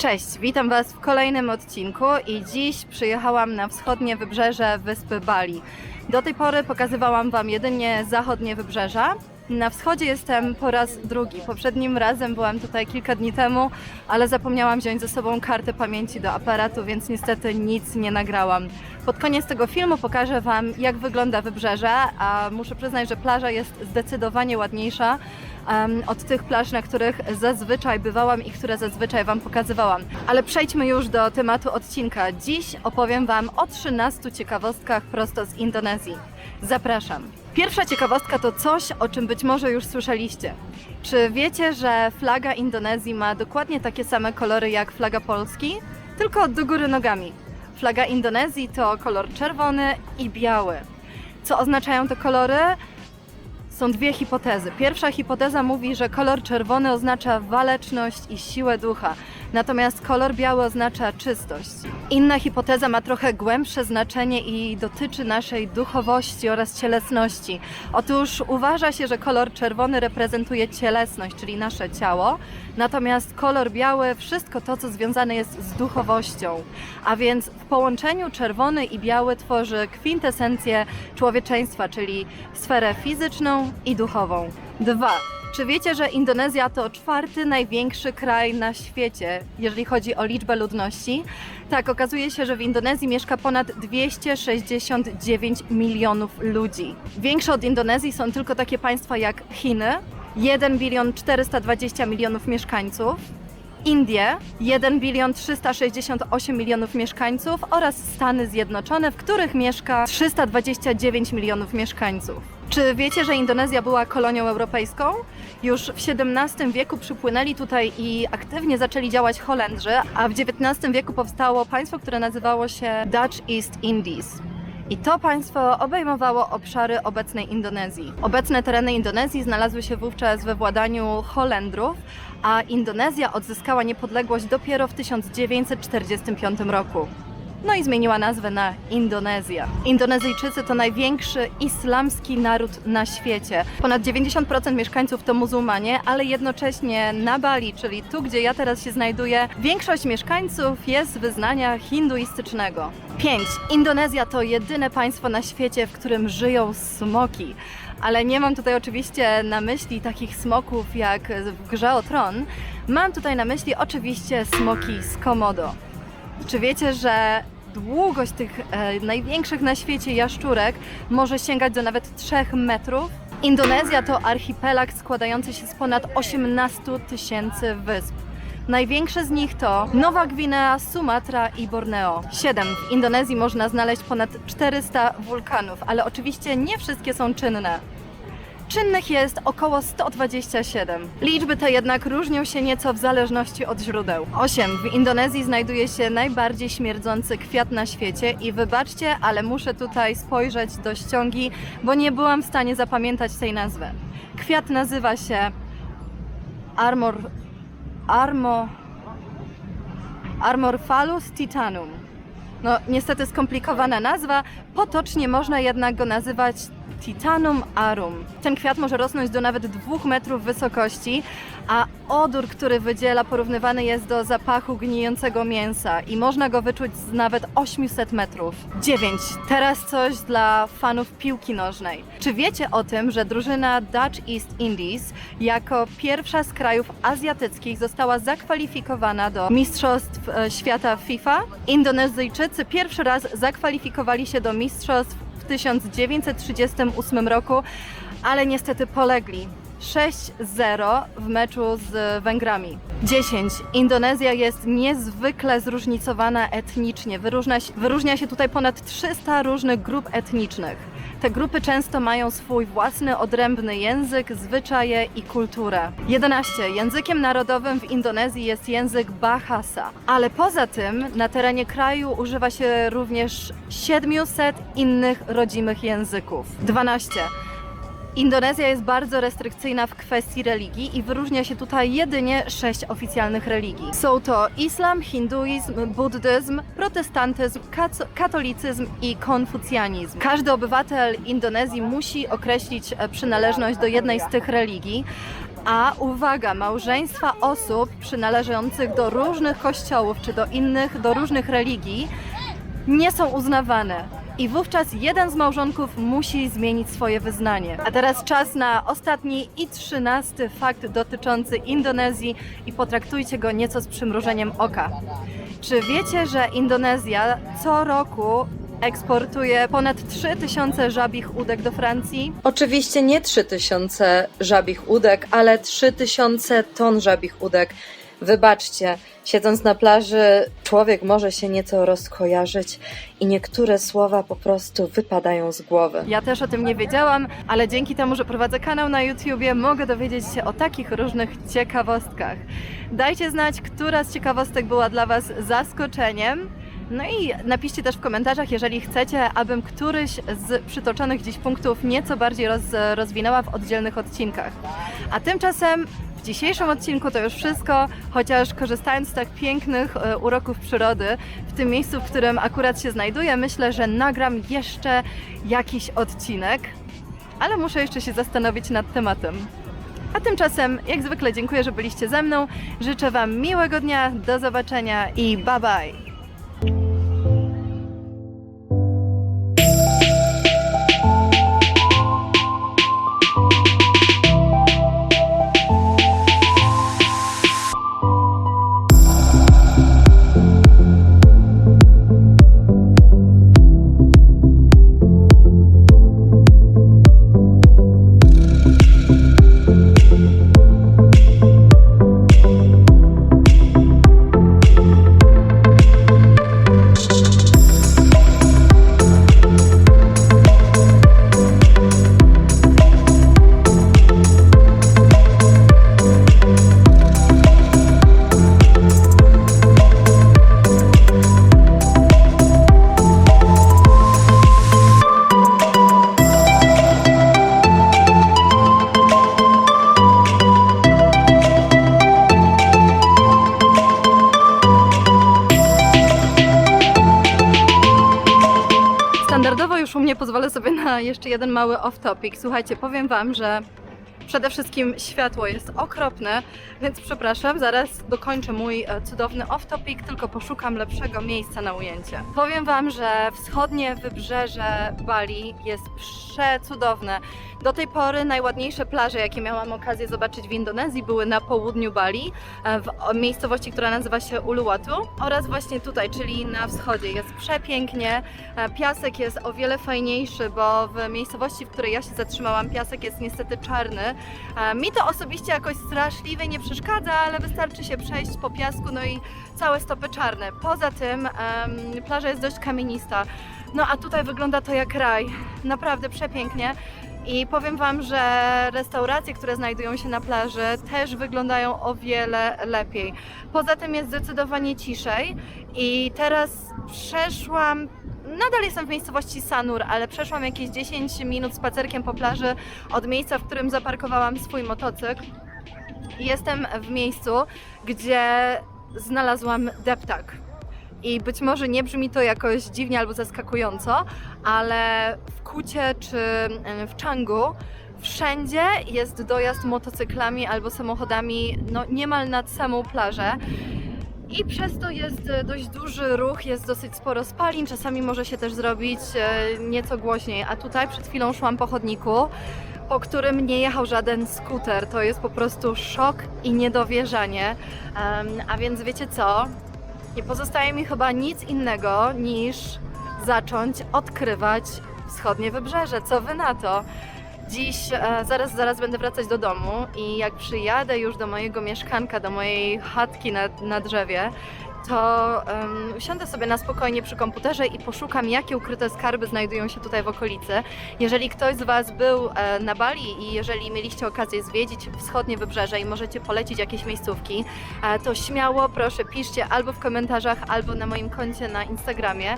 Cześć, witam Was w kolejnym odcinku i dziś przyjechałam na wschodnie wybrzeże wyspy Bali. Do tej pory pokazywałam Wam jedynie zachodnie wybrzeża. Na wschodzie jestem po raz drugi. Poprzednim razem byłam tutaj kilka dni temu, ale zapomniałam wziąć ze sobą kartę pamięci do aparatu, więc niestety nic nie nagrałam. Pod koniec tego filmu pokażę Wam, jak wygląda wybrzeże, a muszę przyznać, że plaża jest zdecydowanie ładniejsza em, od tych plaż, na których zazwyczaj bywałam i które zazwyczaj Wam pokazywałam. Ale przejdźmy już do tematu odcinka. Dziś opowiem Wam o 13 ciekawostkach prosto z Indonezji. Zapraszam. Pierwsza ciekawostka to coś, o czym być może już słyszeliście. Czy wiecie, że flaga Indonezji ma dokładnie takie same kolory jak flaga Polski, tylko do góry nogami? Flaga Indonezji to kolor czerwony i biały. Co oznaczają te kolory? Są dwie hipotezy. Pierwsza hipoteza mówi, że kolor czerwony oznacza waleczność i siłę ducha, natomiast kolor biały oznacza czystość. Inna hipoteza ma trochę głębsze znaczenie i dotyczy naszej duchowości oraz cielesności. Otóż uważa się, że kolor czerwony reprezentuje cielesność, czyli nasze ciało, natomiast kolor biały wszystko to, co związane jest z duchowością. A więc w połączeniu czerwony i biały tworzy kwintesencję człowieczeństwa, czyli sferę fizyczną i duchową. Dwa. Czy wiecie, że Indonezja to czwarty największy kraj na świecie, jeżeli chodzi o liczbę ludności? Tak, okazuje się, że w Indonezji mieszka ponad 269 milionów ludzi. Większe od Indonezji są tylko takie państwa jak Chiny, 1 bilion 420 milionów mieszkańców, Indie 1 bilion 368 milionów mieszkańców oraz Stany Zjednoczone, w których mieszka 329 milionów mieszkańców. Czy wiecie, że Indonezja była kolonią europejską? Już w XVII wieku przypłynęli tutaj i aktywnie zaczęli działać Holendrzy, a w XIX wieku powstało państwo, które nazywało się Dutch East Indies. I to państwo obejmowało obszary obecnej Indonezji. Obecne tereny Indonezji znalazły się wówczas we władaniu Holendrów, a Indonezja odzyskała niepodległość dopiero w 1945 roku. No i zmieniła nazwę na Indonezja. Indonezyjczycy to największy islamski naród na świecie. Ponad 90% mieszkańców to muzułmanie, ale jednocześnie na Bali, czyli tu, gdzie ja teraz się znajduję, większość mieszkańców jest wyznania hinduistycznego. 5. Indonezja to jedyne państwo na świecie, w którym żyją smoki. Ale nie mam tutaj oczywiście na myśli takich smoków jak w grze o tron. Mam tutaj na myśli oczywiście smoki z Komodo. Czy wiecie, że długość tych e, największych na świecie jaszczurek może sięgać do nawet 3 metrów? Indonezja to archipelag składający się z ponad 18 tysięcy wysp. Największe z nich to Nowa Gwinea, Sumatra i Borneo. 7. W Indonezji można znaleźć ponad 400 wulkanów, ale oczywiście nie wszystkie są czynne. Czynnych jest około 127. Liczby te jednak różnią się nieco w zależności od źródeł. 8. W Indonezji znajduje się najbardziej śmierdzący kwiat na świecie i wybaczcie, ale muszę tutaj spojrzeć do ściągi, bo nie byłam w stanie zapamiętać tej nazwy. Kwiat nazywa się Armor... Armo... Armorphalus titanum. No, niestety skomplikowana nazwa, potocznie można jednak go nazywać Titanum arum. Ten kwiat może rosnąć do nawet 2 metrów wysokości, a odór, który wydziela, porównywany jest do zapachu gnijącego mięsa i można go wyczuć z nawet 800 metrów. 9. Teraz coś dla fanów piłki nożnej. Czy wiecie o tym, że drużyna Dutch East Indies jako pierwsza z krajów azjatyckich została zakwalifikowana do Mistrzostw e, Świata FIFA? Indonezyjczycy pierwszy raz zakwalifikowali się do Mistrzostw 1938 roku, ale niestety polegli. 6-0 w meczu z Węgrami. 10. Indonezja jest niezwykle zróżnicowana etnicznie. Wyróżnia się, wyróżnia się tutaj ponad 300 różnych grup etnicznych. Te grupy często mają swój własny odrębny język, zwyczaje i kulturę. 11. Językiem narodowym w Indonezji jest język Bahasa, ale poza tym na terenie kraju używa się również 700 innych rodzimych języków. 12. Indonezja jest bardzo restrykcyjna w kwestii religii i wyróżnia się tutaj jedynie sześć oficjalnych religii. Są to islam, hinduizm, buddyzm, protestantyzm, katolicyzm i konfucjanizm. Każdy obywatel Indonezji musi określić e, przynależność do jednej z tych religii, A uwaga, małżeństwa osób przynależących do różnych kościołów czy do innych, do różnych religii nie są uznawane. I wówczas jeden z małżonków musi zmienić swoje wyznanie. A teraz czas na ostatni i trzynasty fakt dotyczący Indonezji i potraktujcie go nieco z przymrużeniem oka. Czy wiecie, że Indonezja co roku eksportuje ponad 3000 żabich udek do Francji? Oczywiście nie 3000 żabich udek, ale 3000 ton żabich udek. Wybaczcie, siedząc na plaży, człowiek może się nieco rozkojarzyć i niektóre słowa po prostu wypadają z głowy. Ja też o tym nie wiedziałam, ale dzięki temu, że prowadzę kanał na YouTubie, mogę dowiedzieć się o takich różnych ciekawostkach. Dajcie znać, która z ciekawostek była dla Was zaskoczeniem. No i napiszcie też w komentarzach, jeżeli chcecie, abym któryś z przytoczonych dziś punktów nieco bardziej roz, rozwinęła w oddzielnych odcinkach. A tymczasem w dzisiejszym odcinku to już wszystko, chociaż korzystając z tak pięknych e, uroków przyrody, w tym miejscu, w którym akurat się znajduję, myślę, że nagram jeszcze jakiś odcinek, ale muszę jeszcze się zastanowić nad tematem. A tymczasem, jak zwykle, dziękuję, że byliście ze mną. Życzę Wam miłego dnia, do zobaczenia i bye bye! Pozwolę sobie na jeszcze jeden mały off-topic. Słuchajcie, powiem Wam, że przede wszystkim światło jest okropne, więc przepraszam, zaraz dokończę mój e, cudowny off-topic, tylko poszukam lepszego miejsca na ujęcie. Powiem Wam, że wschodnie wybrzeże Bali jest przecudowne. Do tej pory najładniejsze plaże, jakie miałam okazję zobaczyć w Indonezji, były na południu Bali, e, w miejscowości, która nazywa się Uluwatu oraz właśnie tutaj, czyli na wschodzie. Jest przepięknie, E, Piasek jest o wiele fajniejszy, bo w miejscowości, w której ja się zatrzymałam, piasek jest niestety czarny. Mi to osobiście jakoś straszliwie nie przeszkadza, ale wystarczy się przejść po piasku, no i całe stopy czarne. Poza tym plaża jest dość kamienista. No a tutaj wygląda to jak raj. Naprawdę przepięknie. I powiem Wam, że restauracje, które znajdują się na plaży, też wyglądają o wiele lepiej. Poza tym jest zdecydowanie ciszej. I teraz przeszłam Nadal jestem w miejscowości Sanur, ale przeszłam jakieś 10 minut spacerkiem po plaży od miejsca, w którym zaparkowałam swój motocykl. Jestem w miejscu, gdzie znalazłam deptak. I być może nie brzmi to jakoś dziwnie albo zaskakująco, ale w Kucie czy w Changu wszędzie jest dojazd motocyklami albo samochodami no, niemal nad samą plażę. I przez to jest e, dość duży ruch, jest dosyć sporo spalin, czasami może się też zrobić e, nieco głośniej. A tutaj przed chwilą szłam po chodniku, po którym nie jechał żaden skuter. To jest po prostu szok i niedowierzanie. A więc wiecie co? Nie pozostaje mi chyba nic innego niż zacząć odkrywać wschodnie wybrzeże. Co wy na to? Dziś, e, zaraz, zaraz będę wracać do domu i jak przyjadę już do mojego mieszkanka, do mojej chatki na, na drzewie, to um, usiądę sobie na spokojnie przy komputerze i poszukam, jakie ukryte skarby znajdują się tutaj w okolicy. Jeżeli ktoś z Was był e, na Bali i jeżeli mieliście okazję zwiedzić wschodnie wybrzeże i możecie polecić jakieś miejscówki, e, to śmiało proszę piszcie albo w komentarzach, albo na moim koncie na Instagramie.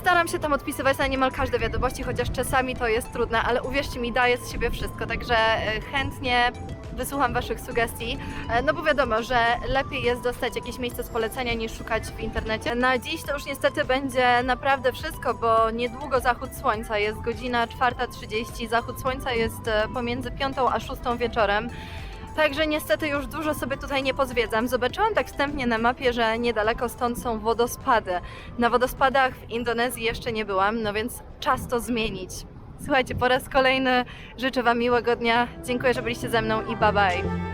Staram się tam odpisywać na niemal każde wiadomości, chociaż czasami to jest trudne, ale uwierzcie mi, daję z siebie wszystko, także e, chętnie wysłucham Waszych sugestii, e, no bo wiadomo, że lepiej jest dostać jakieś miejsce z polecenia niż szukać w internecie. Na dziś to już niestety będzie naprawdę wszystko, bo niedługo zachód słońca, jest godzina 4.30, zachód słońca jest e, pomiędzy 5 a 6 wieczorem. Także niestety już dużo sobie tutaj nie pozwiedzam. Zobaczyłam tak wstępnie na mapie, że niedaleko stąd są wodospady. Na wodospadach w Indonezji jeszcze nie byłam, no więc czas to zmienić. Słuchajcie, po raz kolejny życzę Wam miłego dnia. Dziękuję, że byliście ze mną i bye bye.